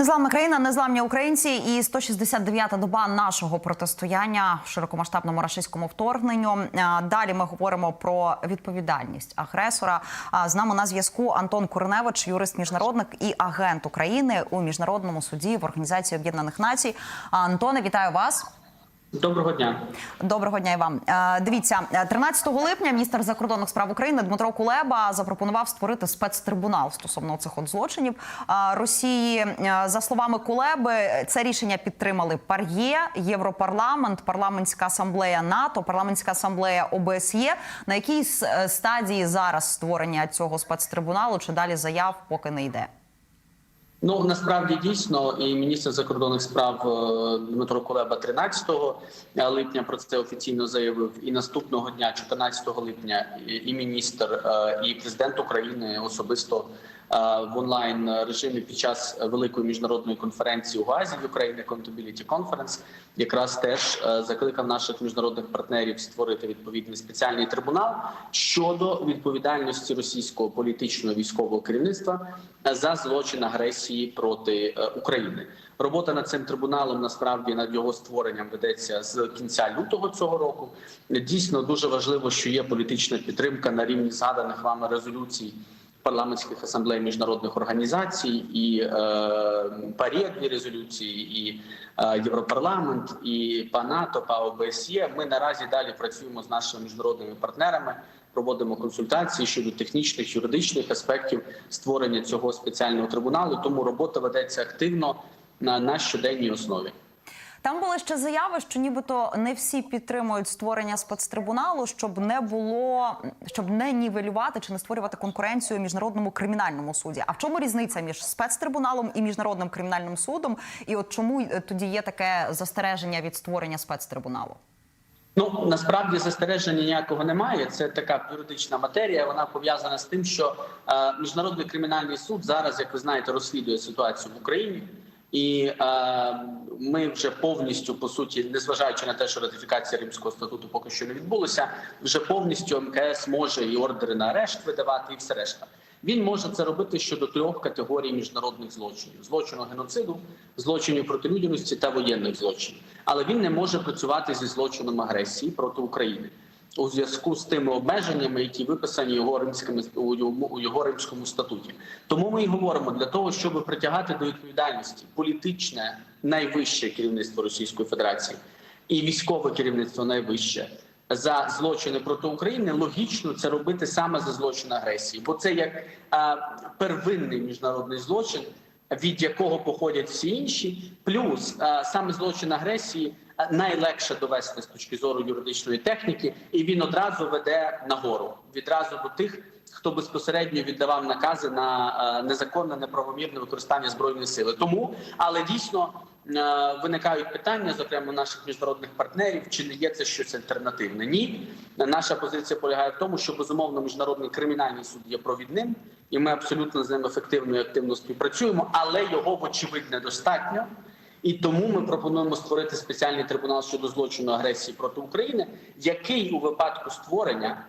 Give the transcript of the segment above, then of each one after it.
Незламна країна, незламні українці і 169-та доба нашого протистояння широкомасштабному рашистському вторгненню. Далі ми говоримо про відповідальність агресора. З нами на зв'язку Антон Курневич, юрист міжнародник і агент України у міжнародному суді в Організації Об'єднаних Націй. Антоне, вітаю вас. Доброго дня. Доброго дня і вам. Е, Дивіться, е, 13 липня міністр закордонних справ України Дмитро Кулеба запропонував створити спецтрибунал стосовно цих от злочинів е, Росії. Е, За словами Кулеби, це рішення підтримали ПАР'Є, Європарламент, парламентська асамблея НАТО, парламентська асамблея ОБСЄ. На якій е, стадії зараз створення цього спецтрибуналу чи далі заяв поки не йде? Ну насправді дійсно, і міністр закордонних справ е, Дмитро Кулеба 13 липня про це офіційно заявив. І наступного дня, 14 липня, і- міністр, е, і президент України особисто в онлайн режимі під час великої міжнародної конференції у Газі в Україні Accountability Conference якраз теж е, закликав наших міжнародних партнерів створити відповідний спеціальний трибунал щодо відповідальності російського політичного військового керівництва е, за злочин агресії проти е, України. Робота над цим трибуналом насправді над його створенням ведеться з кінця лютого цього року. Дійсно дуже важливо, що є політична підтримка на рівні згаданих вами резолюцій парламентських асамблей міжнародних організацій і е, ПАРЄ дві резолюції, і е, Європарламент, і ПАНАТО, ПАОБСЄ. Ми наразі далі працюємо з нашими міжнародними партнерами. Проводимо консультації щодо технічних юридичних аспектів створення цього спеціального трибуналу. Тому робота ведеться активно на, на щоденній основі. Там були ще заяви, що нібито не всі підтримують створення спецтрибуналу, щоб не було щоб не нівелювати чи не створювати конкуренцію міжнародному кримінальному суді. А в чому різниця між спецтрибуналом і міжнародним кримінальним судом? І от чому е, тоді є таке застереження від створення спецтрибуналу? Ну насправді застереження ніякого немає. Це така юридична матерія. Вона пов'язана з тим, що е, міжнародний кримінальний суд зараз, як ви знаєте, розслідує ситуацію в Україні, і е, ми вже повністю по суті, незважаючи на те, що ратифікація Римського статуту поки що не відбулася, вже повністю МКС може і ордери на арешт видавати, і все решта. Він може це робити щодо трьох категорій міжнародних злочинів: злочину геноциду, злочинів проти людяності та воєнних злочинів. Але він не може працювати зі злочином агресії проти України у зв'язку з тими обмеженнями, які виписані його римськими у його, римському статуті. Тому ми і говоримо для того, щоб притягати до відповідальності політичне найвище керівництво Російської Федерації і військове керівництво найвище за злочини проти України. Логічно це робити саме за злочин агресії, бо це як а, первинний міжнародний злочин, від якого походять всі інші, плюс а, саме злочин агресії найлегше довести з точки зору юридичної техніки, і він одразу веде нагору відразу до тих. Хто безпосередньо віддавав накази на е, незаконне неправомірне використання збройної сили, тому але дійсно е, виникають питання, зокрема наших міжнародних партнерів, чи не є це щось альтернативне? Ні, наша позиція полягає в тому, що безумовно міжнародний кримінальний суд є провідним, і ми абсолютно з ним ефективно і активно співпрацюємо, але його вочевидь недостатньо. І тому ми пропонуємо створити спеціальний трибунал щодо злочину агресії проти України, який у випадку створення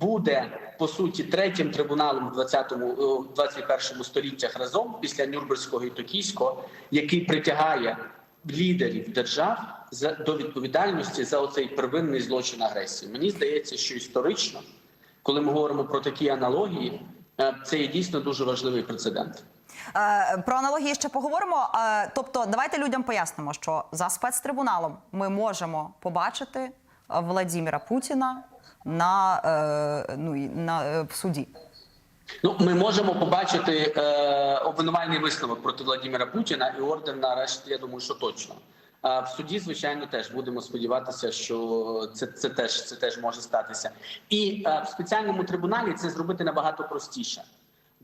буде по суті третім трибуналом в 20-му, е, в 21 століттях разом після Нюрнберзького і Токійського, який притягає лідерів держав за до відповідальності за оцей первинний злочин агресії. Мені здається, що історично, коли ми говоримо про такі аналогії, е, це є дійсно дуже важливий прецедент. Е, Про аналогії ще поговоримо. Е, Тобто, давайте людям пояснимо, що за спецтрибуналом ми можемо побачити Владіміра Путіна на, е, ну, на е, в суді. Ну, ми можемо побачити е, обвинувальний висновок проти Владимира Путіна і ордер на арешт, Я думаю, що точно. А в суді, звичайно, теж будемо сподіватися, що це, це теж це теж може статися. І е, в спеціальному трибуналі це зробити набагато простіше.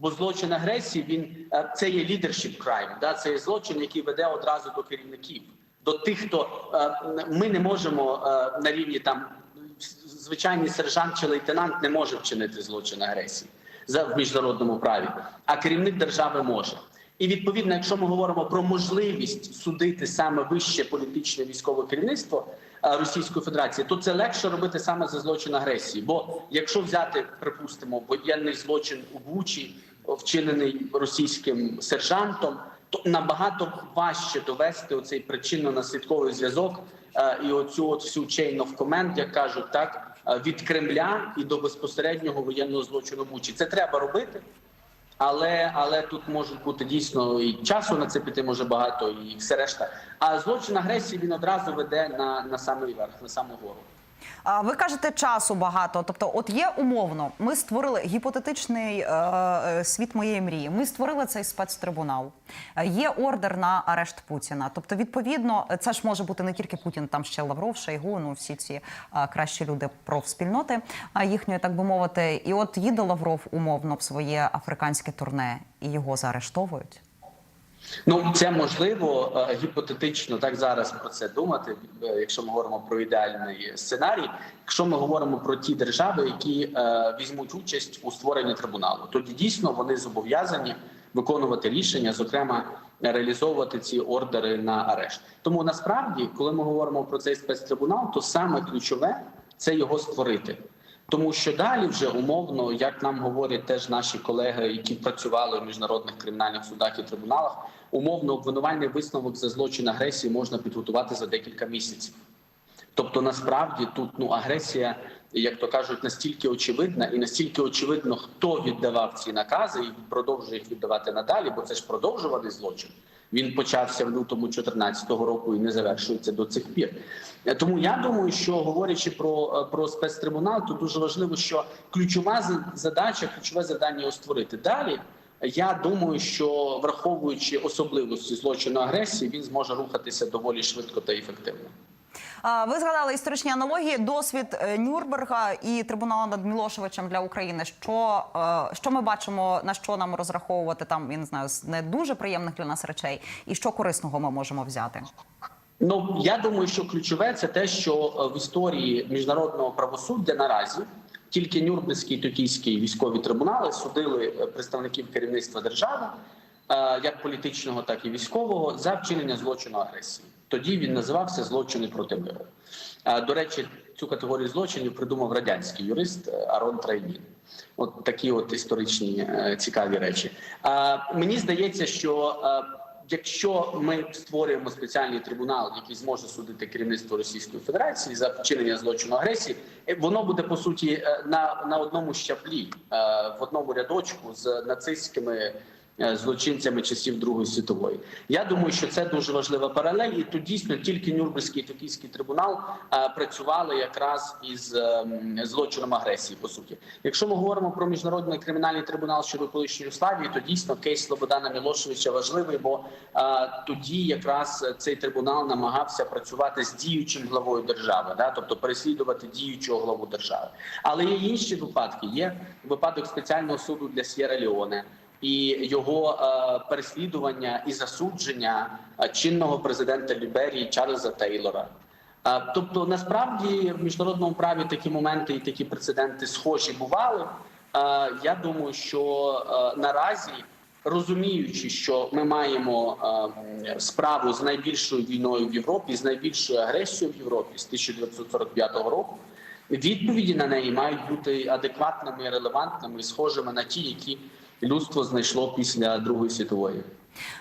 Бо злочин агресії він е, це є leadership crime, да це є злочин, який веде одразу до керівників, до тих, хто е, ми не можемо е, на рівні там звичайний сержант чи лейтенант не може вчинити злочин агресії в міжнародному праві, а керівник держави може. І відповідно, якщо ми говоримо про можливість судити саме вище політичне військове керівництво Російської Федерації, то це легше робити саме за злочин агресії. Бо якщо взяти, припустимо, воєнний злочин у Бучі, вчинений російським сержантом, то набагато важче довести оцей причинно-наслідковий зв'язок е, і оцю от всю chain of command, як кажуть, так е, від Кремля і до безпосереднього воєнного злочину Бучі. Це треба робити. Але але тут може бути дійсно і часу на це піти може багато, і все решта. А злочин агресії він одразу веде на, на самий верх, на саму гору. Ви кажете, часу багато. Тобто, от є умовно, ми створили гіпотетичний е, е, світ моєї мрії. Ми створили цей спецтрибунал. Е, Є ордер на арешт Путіна. Тобто, відповідно, це ж може бути не тільки Путін, там ще Лавров, Шойгу, ну всі ці е, кращі люди профспільноти їхньої, так би мовити. І от їде Лавров умовно в своє африканське турне, і його заарештовують. Ну це можливо е, гіпотетично так зараз про це думати. е, Якщо ми говоримо про ідеальний сценарій, якщо ми говоримо про ті держави, які е, візьмуть участь у створенні трибуналу, тоді дійсно вони зобов'язані виконувати рішення, зокрема реалізовувати ці ордери на арешт. Тому насправді, коли ми говоримо про цей спецтрибунал, то саме ключове це його створити. Тому що далі вже умовно, як нам говорять теж наші колеги, які працювали в міжнародних кримінальних судах і трибуналах, умовно обвинувальний висновок за злочин агресії можна підготувати за декілька місяців. Тобто, насправді тут ну агресія, як то кажуть, настільки очевидна, і настільки очевидно, хто віддавав ці накази і продовжує їх віддавати надалі, бо це ж продовжуваний злочин. Він почався в лютому 2014 року і не завершується до цих пір. Е, Тому я думаю, що говорячи про, е, про спецтрибунал, то дуже важливо, що ключова задача, ключове завдання його створити далі. Я думаю, що враховуючи особливості злочину агресії, він зможе рухатися доволі швидко та ефективно. Ви згадали історичні аналогії, досвід е, Нюрнберга і трибуналу над Мілошевичем для України. Що, е, що ми бачимо, на що нам розраховувати там, я не знаю, з не дуже приємних для нас речей, і що корисного ми можемо взяти? Ну я думаю, що ключове це те, що е, в історії міжнародного правосуддя наразі тільки Нюрнберзький і Токійський військові трибунали судили представників керівництва держави, як політичного, так і військового, за вчинення злочину агресії. Тоді він називався злочини проти миру. До речі, цю категорію злочинів придумав радянський юрист е, Арон Трайнін. От такі от історичні е, цікаві речі. Мені здається, що е, Якщо ми створюємо спеціальний трибунал, який зможе судити керівництво Російської Федерації за вчинення злочину агресії, воно буде по суті на, на одному щаблі, в одному рядочку з нацистськими злочинцями часів Другої світової. Я думаю, що це дуже важлива паралель, і тут дійсно тільки Нюрнберзький і Токійський трибунал е, працювали якраз із ем, злочином агресії. По суті, якщо ми говоримо про міжнародний кримінальний трибунал щодо колишньої Югославії, то дійсно кейс Слободана Мілошевича важливий, бо е, тоді якраз цей трибунал намагався працювати з діючим главою держави, да, тобто переслідувати діючого главу держави. Але є інші випадки. Є випадок спеціального суду для Сєра Леоне і його е, переслідування і засудження е, чинного президента Ліберії Чарльза Тейлора. Е, Тобто, насправді в міжнародному праві такі моменти і такі прецеденти схожі бували. Я думаю, що наразі, розуміючи, що ми маємо справу з найбільшою війною в Європі, з найбільшою агресією в Європі з 1945 року, відповіді на неї мають бути адекватними, релевантними схожими на ті, які людство знайшло після Другої світової.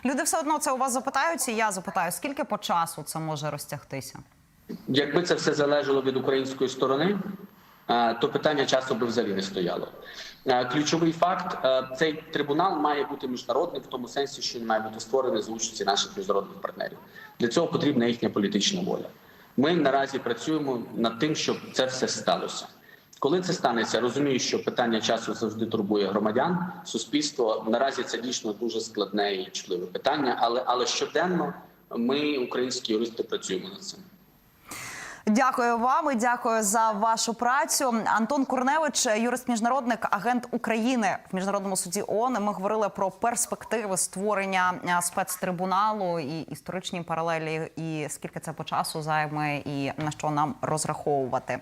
Люди все одно це у вас запитаються. і Я запитаю, скільки по часу це може розтягтися? Якби це все залежало від української сторони, е, то питання часу би взагалі не стояло. Е, Ключовий факт: е, цей трибунал має бути міжнародним в тому сенсі, що він має бути створений за участі наших міжнародних партнерів. Для цього потрібна їхня політична воля. Ми наразі працюємо над тим, щоб це все сталося. Коли це станеться, розумію, що питання часу завжди турбує громадян, суспільство. Наразі це дійсно дуже складне і чутливе питання, але але щоденно ми, українські юристи, працюємо над цим. Дякую вам і дякую за вашу працю. Антон Курневич, юрист міжнародник, агент України в міжнародному суді ООН. Ми говорили про перспективи створення спецтрибуналу і історичні паралелі, і скільки це по часу займе, і на що нам розраховувати.